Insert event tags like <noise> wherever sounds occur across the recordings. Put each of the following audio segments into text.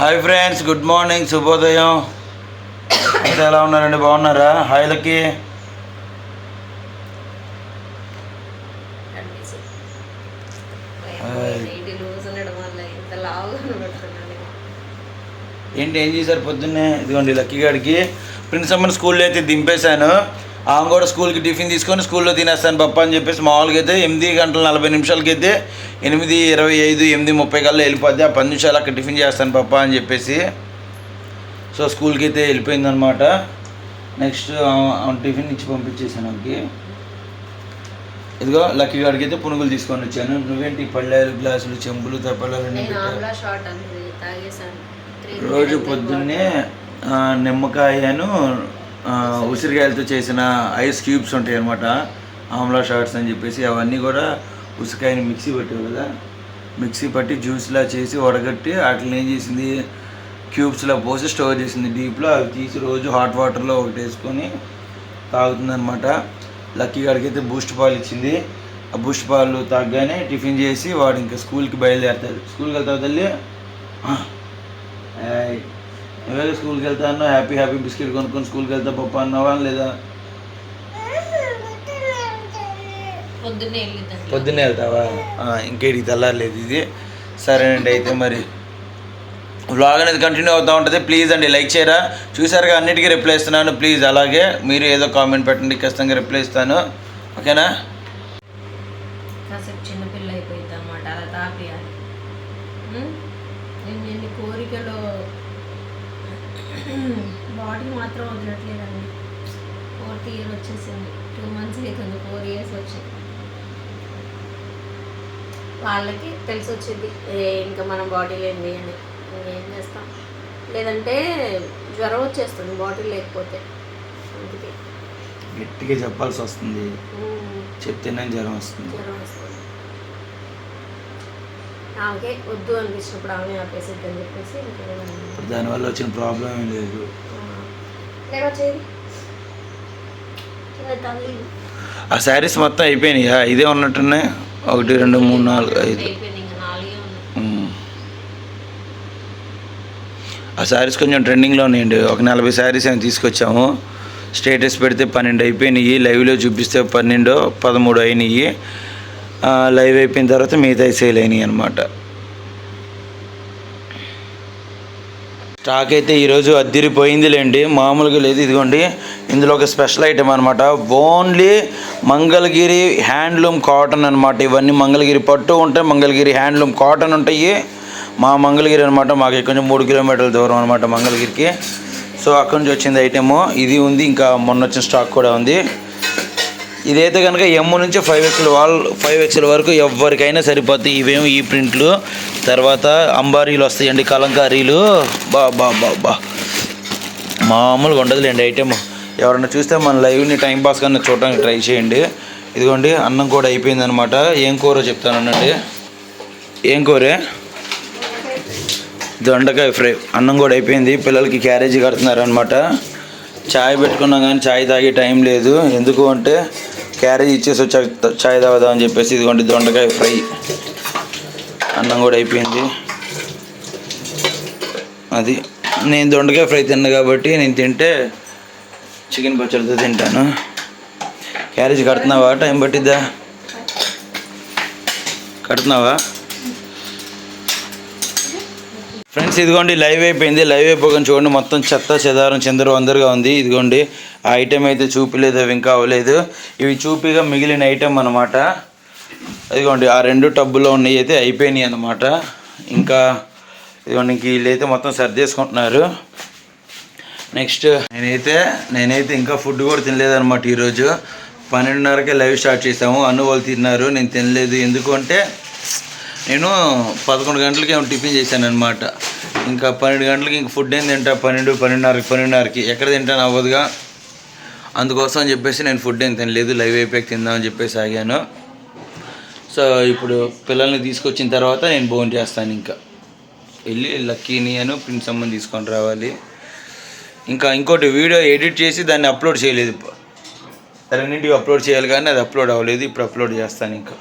Hi friends good morning శుభోదయం అంతా ఎలా ఉన్నారండి? బాగున్నారా? హాయ్లకి ఏంటి ఏం చేశారు పొద్దున్నే? ఇదిగోండి లక్కీ గారికి ప్రిన్స్ అమ్మని స్కూల్లో అయితే దింపేశాను. ఆమె కూడా స్కూల్కి టిఫిన్ తీసుకొని స్కూల్లో తినేస్తాను పప్ప అని చెప్పేసి మామూలుగా అయితే ఎనిమిది గంటల నలభై నిమిషాలకి అయితే ఎనిమిది ఇరవై ఐదు ఎనిమిది ముప్పై కల్లా వెళ్ళిపోద్ది. ఆ పది నిమిషాలు అక్కడ టిఫిన్ చేస్తాను పప్ప అని చెప్పేసి. సో స్కూల్కి అయితే వెళ్ళిపోయిందనమాట నెక్స్ట్ టిఫిన్ ఇచ్చి పంపించేసాను ఆమెకి. ఇదిగో లక్కీ గారికి అయితే పునుగులు తీసుకొని వచ్చాను. నువ్వేంటి పళ్ళాలు గ్లాసులు చెంబులు తప్పలాలు అన్నీ నేను పెట్టావు? ఆమ్లా షార్ట్ అనేది తాగేసాను Three రోజు పొద్దున్నే నిమ్మకాయను ఉసిరికాయలతో చేసిన ఐస్ క్యూబ్స్ ఉంటాయి అనమాట ఆమ్లా షార్ట్స్ అని చెప్పేసి అవన్నీ కూడా ఉసిరికాయని మిక్సీ పట్టావు కదా? మిక్సీ పట్టి జ్యూస్లా చేసి వడగట్టి వాటిని ఏం చేసింది? క్యూబ్స్లో పోసి స్టోర్ చేసింది. డీప్లో అవి తీసి రోజు హాట్ వాటర్లో ఒకటి వేసుకొని తాగుతుందనమాట లక్కీ గారికి బూస్ట్ పాలు ఇచ్చింది. ఆ బూస్ట్ పాలు తాగగానే టిఫిన్ చేసి వాడు ఇంకా స్కూల్కి బయలుదేరుతాడు. స్కూల్కి వెళ్తావు తల్లి? ఆ. ఏయ్, నువ్వే స్కూల్కి వెళ్తా అన్నావు? హ్యాపీ హ్యాపీ బిస్కెట్ కొనుక్కొని స్కూల్కి వెళ్తా పప్ప అన్నావా? లేదా? పొద్దున్నే వెళ్తావా? ఇంకేటికి తెల్లారలేదు ఇది. సరేనండి అయితే మరి. వ్లాగ్ అనేది కంటిన్యూ అవుతూ ఉంటుంది. ప్లీజ్ అండి లైక్ చేయరా? చూసారుగా అన్నిటికీ రిప్లై ఇస్తున్నాను. ప్లీజ్ అలాగే మీరు ఏదో కామెంట్ పెట్టండి ఖచ్చితంగా రిప్లై ఇస్తాను. ఓకేనా? కాసేపు చిన్నపిల్ల అయిపోయింది అనమాట అలా తాపియాలి. ఉమ్? నేను ఎన్ని కోరికలు బాడీ మాత్రం వదలట్లేదండి. ఫోర్త్ ఇయర్ వచ్చేసింది. టూ మంత్స్ అవుతుంది ఫోర్ ఇయర్స్ వచ్చింది వాళ్ళకి తెలిసి వచ్చింది ఏ, ఇంకా మన బాడీ లేనిది అని ఇంకేం చేస్తాం? లేదంటే జ్వరం వచ్చేస్తుంది బాటిల్ లేకపోతే. అందుకే. గట్టిగా చెప్పాల్సి వస్తుంది ఉమ్. చెప్తేనే జ్వరం వస్తుంది. జ్వరం వస్తుంది. ఆమెకే వద్దు అనిపించినప్పుడు ఆమె అని చెప్పేసి దానివల్ల వచ్చిన ప్రాబ్లం ఏం లేదు. ఆ, శారీస్ మొత్తం అయిపోయినాయా. ఇదే ఉన్నట్టున్నాయి ఒకటి రెండు మూడు నాలుగు ఐదు. ఆ శారీస్ కొంచెం ట్రెండింగ్లో ఉన్నాయండి. ఒక నలభై శారీస్ ఏమి తీసుకొచ్చాము. స్టేటస్ పెడితే పన్నెండు అయిపోయినాయి. లైవ్లో చూపిస్తే పన్నెండు పదమూడు అయినాయి. లైవ్ అయిపోయిన తర్వాత మిగతా సేల్ అయినాయి అనమాట స్టాక్ అయితే ఈరోజు అద్దిరిపోయిందిలేండి. మామూలుగా లేదు ఇదిగోండి. ఇందులో ఒక స్పెషల్ ఐటమ్ అనమాట ఓన్లీ మంగళగిరి హ్యాండ్లూమ్ కాటన్ అనమాట ఇవన్నీ మంగళగిరి పట్టు ఉంటాయి మంగళగిరి హ్యాండ్లూమ్ కాటన్ ఉంటాయి. మా మంగళగిరి అనమాట మాకు కొంచెం మూడు కిలోమీటర్ల దూరం అనమాట మంగళగిరికి. సో అక్కడి నుంచి వచ్చింది ఐటెము. ఇది ఉంది ఇంకా మొన్న వచ్చిన స్టాక్ కూడా ఉంది. ఇదైతే కనుక ఎమ్ నుంచి ఫైవ్ ఎక్స్ఎల్ వాల్ ఫైవ్ ఎక్స్ఎల్ వరకు ఎవరికైనా సరిపోతాయి. ఇవేమో ఈ ప్రింట్లు తర్వాత అంబారీలు వస్తాయండి కలంకారీలు. బా బా బా బా. మామూలుగా ఉండదులేండి ఐటెం ఎవరైనా చూస్తే మన లైవ్ని టైం పాస్ కన్నా చూడడానికి ట్రై చేయండి. ఇదిగోండి అన్నం కూడా అయిపోయింది అనమాట ఏం కూర చెప్తానండి ఏం కూరే? దొండకాయ ఫ్రై. అన్నం కూడా అయిపోయింది. పిల్లలకి క్యారేజీ కడుతున్నారు ఛాయ్ చాయ్ పెట్టుకున్నాం కానీ చాయ్ తాగే టైం లేదు. ఎందుకు అంటే క్యారేజ్ ఇచ్చేసి వచ్చాక ఛాయ్ చాయ్ తాగుదాం అని చెప్పేసి ఇదిగోండి దొండకాయ ఫ్రై. అన్నం కూడా అయిపోయింది. అది. నేను దొండకాయ ఫ్రై తిన్నా కాబట్టి నేను తింటే చికెన్ పచ్చడితో తింటాను. క్యారేజ్ కడుతున్నావా? టైం పట్టిద్దా? కడుతున్నావా? ఫ్రెండ్స్ ఇదిగోండి లైవ్ అయిపోయింది. లైవ్ అయిపోగానే చూడండి మొత్తం చెత్త చెదారం చిందరు అందరుగా ఉంది. ఇదిగోండి ఆ ఐటెం అయితే చూపిలేదు అవి ఇంకా అవ్వలేదు. ఇవి చూపిగా మిగిలిన ఐటెం అనమాట ఇదిగోండి ఆ రెండు టబ్బులో ఉన్నాయి అయితే అయిపోయినాయి అనమాట ఇంకా ఇదిగోండి ఇంక వీళ్ళైతే మొత్తం సర్దేసుకుంటున్నారు నెక్స్ట్ నేనైతే నేనైతే ఇంకా ఫుడ్ కూడా తినలేదనమాట ఈరోజు. పన్నెండున్నరకే లైవ్ స్టార్ట్ చేసాము అన్ను వాళ్ళు తిన్నారు నేను తినలేదు. ఎందుకంటే నేను పదకొండు గంటలకి టిఫిన్ చేశాను అనమాట ఇంకా పన్నెండు గంటలకి ఇంక ఫుడ్ ఏం తింటా? పన్నెండు పన్నెండున్నరకి పన్నెండున్నరకి. ఎక్కడ తింటాను అవ్వదుగా. అందుకోసం అని చెప్పేసి నేను ఫుడ్ ఏం తినలేదు. లైవ్ అయిపోయాక తిందామని చెప్పేసి ఆగాను. సో ఇప్పుడు పిల్లల్ని తీసుకొచ్చిన తర్వాత నేను భోజనం చేస్తాను ఇంకా. వెళ్ళి లక్కీని అను ప్రిన్స్ అమ్మని తీసుకొని రావాలి. ఇంకా ఇంకోటి వీడియో ఎడిట్ చేసి దాన్ని అప్లోడ్ చేయలేదు. రెండింటికి అప్లోడ్ చేయాలి కానీ అది అప్లోడ్ అవ్వలేదు. ఇప్పుడు అప్లోడ్ చేస్తాను ఇంకా.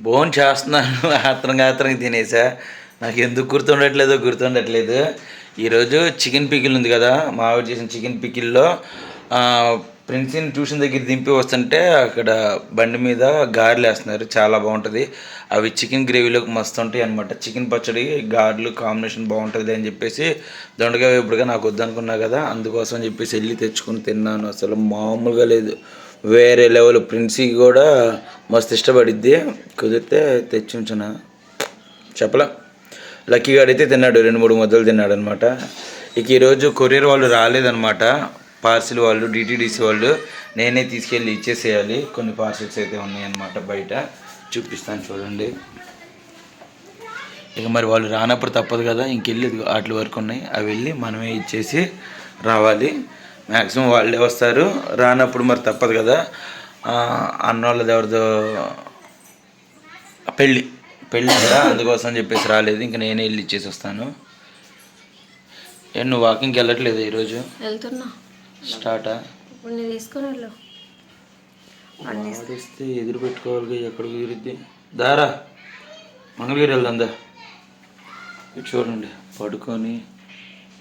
భోజనం చేస్తున్నాను. <laughs> ఆత్రంగా ఆత్రంగా తినేసా. నాకు ఎందుకు గుర్తుండట్లేదో గుర్తుండట్లేదు. ఈరోజు చికెన్ పికిల్ ఉంది కదా మా ఆవిడ చేసిన చికెన్ పికిల్లో ప్రిన్సిని ట్యూషన్ దగ్గర దింపి వస్తుంటే అక్కడ బండి మీద గారెలు వేస్తున్నారు చాలా బాగుంటుంది. అవి చికెన్ గ్రేవీలోకి మస్తు ఉంటాయి అనమాట చికెన్ పచ్చడి గారెలు కాంబినేషన్ బాగుంటుంది అని చెప్పేసి దొండగా ఇప్పుడుగా నాకు వద్దనుకున్నా కదా అందుకోసం చెప్పేసి వెళ్ళి తెచ్చుకొని తిన్నాను. అసలు మామూలుగా లేదు. వేరే లెవెల్. ప్రిన్సీ కూడా మస్తు ఇష్టపడిద్ది. కుదిరితే తెచ్చి ఉంచిన. చెప్పలే. లక్కీ గాడు అయితే తిన్నాడు రెండు మూడు ముద్దలు తిన్నాడు అనమాట ఇక ఈరోజు కొరియర్ వాళ్ళు రాలేదనమాట పార్సిల్ వాళ్ళు డిటీడీసీ వాళ్ళు నేనే తీసుకెళ్ళి ఇచ్చేసేయాలి. కొన్ని పార్సిల్స్ అయితే ఉన్నాయన్నమాట బయట. చూపిస్తాను చూడండి. ఇక మరి వాళ్ళు రానప్పుడు తప్పదు కదా ఇంకెళ్ళి వాటి వరకు ఉన్నాయి. అవి వెళ్ళి మనమే ఇచ్చేసి రావాలి. మ్యాక్సిమం వాళ్ళే వస్తారు. రానప్పుడు మరి తప్పదు కదా. అన్న వాళ్ళది ఎవరిదో పెళ్ళి. పెళ్ళి కదా అందుకోసం చెప్పేసి రాలేదు. ఇంకా నేనే వెళ్ళి ఇచ్చేసి వస్తాను. నువ్వు వాకింగ్కి వెళ్ళట్లేదు ఈరోజు? వెళ్తున్నా. స్టార్టా ఇప్పుడు నేను తీసుకొని వెళ్ళు. అన్ని ఆడిస్తే ఎదురు పెట్టుకోవాలి ఎక్కడ కుదిరిద్ది దారా మంగళగిరి వెళ్దా చూడండి పడుకొని.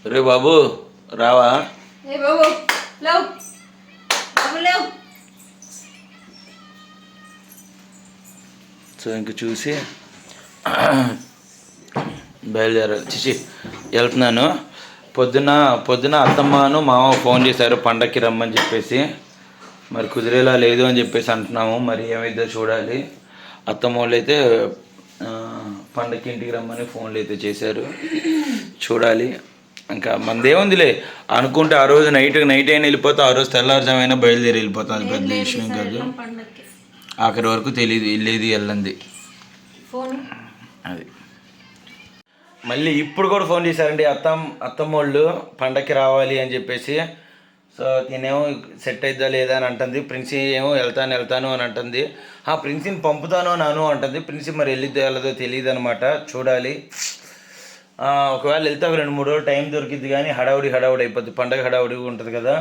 రే బాబు రావా? సో ఇంక చూసి బయలుదేరాలి చిచి వెళ్తున్నాను. పొద్దున పొద్దున అత్తమ్మను మామ ఫోన్ చేశారు పండక్కి రమ్మని చెప్పేసి. మరి కుదిరేలా లేదు అని చెప్పేసి అంటున్నాము. మరి ఏమైందో చూడాలి. అత్తమ్మ వాళ్ళు అయితే పండక్కి ఇంటికి రమ్మని ఫోన్లు అయితే చేశారు. చూడాలి. ఇంకా మనదేముందిలే అనుకుంటే ఆ రోజు నైట్ నైట్ అయినా వెళ్ళిపోతా ఆ రోజు తెల్లారుజామైనా బయలుదేరి వెళ్ళిపోతా. అది పెద్ద విషయం కాదు. ఆఖరి వరకు తెలియదు వెళ్ళేది. ఫోన్? అది. మళ్ళీ ఇప్పుడు కూడా ఫోన్ చేశారండి అత్తం అత్తమ్మ వాళ్ళు పండక్కి రావాలి అని చెప్పేసి. సో నేనేమో సెట్ అయిద్దా లేదా అని అంటుంది. ప్రిన్సీ ఏమో వెళ్తాను వెళ్తాను అని అంటుంది. ఆ ప్రిన్సీని పంపుతాను అని అంటుంది. ప్రిన్సీ మరి వెళ్ళిద్దో వెళ్ళదో తెలియదు అనమాట చూడాలి ఒకవేళ వెళ్తే ఒక రెండు మూడు రోజులు టైం దొరికిద్ది కానీ హడావుడి హడావుడి అయిపోద్ది. పండగ హడావుడి ఉంటుంది కదా.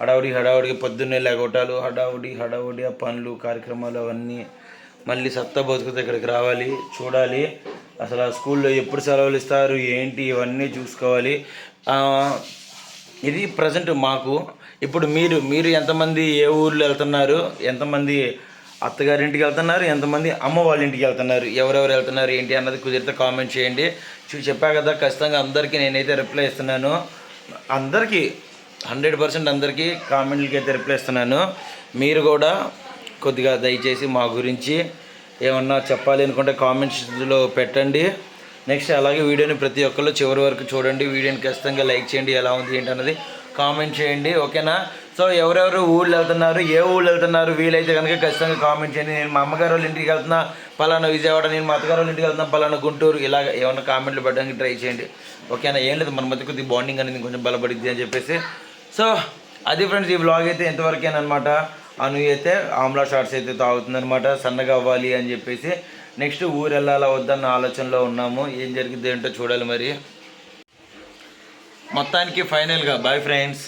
హడావుడి హడావుడికి పొద్దున్నే లేకొట్టాలు హడావుడి హడావుడి ఆ పనులు కార్యక్రమాలు అవన్నీ మళ్ళీ సత్తా బతుకుతే ఇక్కడికి రావాలి చూడాలి. అసలు ఆ స్కూల్లో ఎప్పుడు సెలవులు ఇస్తారు ఏంటి ఇవన్నీ చూసుకోవాలి. ఇది ప్రజెంట్ మాకు. ఇప్పుడు మీరు మీరు ఎంతమంది ఏ ఊర్లో వెళ్తున్నారు ఎంతమంది అత్తగారింటికి వెళ్తున్నారు ఎంతమంది అమ్మ వాళ్ళ ఇంటికి వెళ్తున్నారు ఎవరెవరు వెళ్తున్నారు ఏంటి అన్నది కుదిరితే కామెంట్ చేయండి. చెప్పా కదా ఖచ్చితంగా అందరికీ నేనైతే రిప్లై ఇస్తున్నాను. అందరికీ హండ్రెడ్ పర్సెంట్ అందరికీ కామెంట్లకి అయితే రిప్లై ఇస్తున్నాను. మీరు కూడా కొద్దిగా దయచేసి మా గురించి ఏమన్నా చెప్పాలి అనుకుంటే కామెంట్స్లో పెట్టండి. నెక్స్ట్ అలాగే వీడియోని ప్రతి ఒక్కళ్ళు చివరి వరకు చూడండి. వీడియోని ఖచ్చితంగా లైక్ చేయండి. ఎలా ఉంది ఏంటి అన్నది కామెంట్ చేయండి. ఓకేనా? సో ఎవరెవరు ఊళ్ళు వెళ్తున్నారు ఏ ఊళ్ళు వెళ్తున్నారు వీలైతే కనుక ఖచ్చితంగా కామెంట్ చేయండి. నేను మా అమ్మగారు వాళ్ళ ఇంటికి వెళ్తున్నా పలానా విజయవాడ నేను మా అత్తగారు వాళ్ళ ఇంటికి వెళ్తున్నా పలానా గుంటూరు ఇలాగ ఏమన్నా కామెంట్లు పెట్టడానికి ట్రై చేయండి. ఓకేనా? ఏం లేదు మన మధ్య కొద్దిగా బాండింగ్ అనేది కొంచెం బలపడిద్ది అని చెప్పేసి. సో అది ఫ్రెండ్స్ ఈ బ్లాగ్ అయితే ఎంతవరకేనమాట అను అయితే ఆమ్లా షార్ట్స్ అయితే తాగుతుందనమాట సన్నగా అవ్వాలి అని చెప్పేసి నెక్స్ట్ ఊరు వెళ్ళాలా వద్దన్న ఆలోచనలో ఉన్నాము. ఏం జరిగింది ఏంటో చూడాలి మరి. మొత్తానికి ఫైనల్గా బాయ్ ఫ్రెండ్స్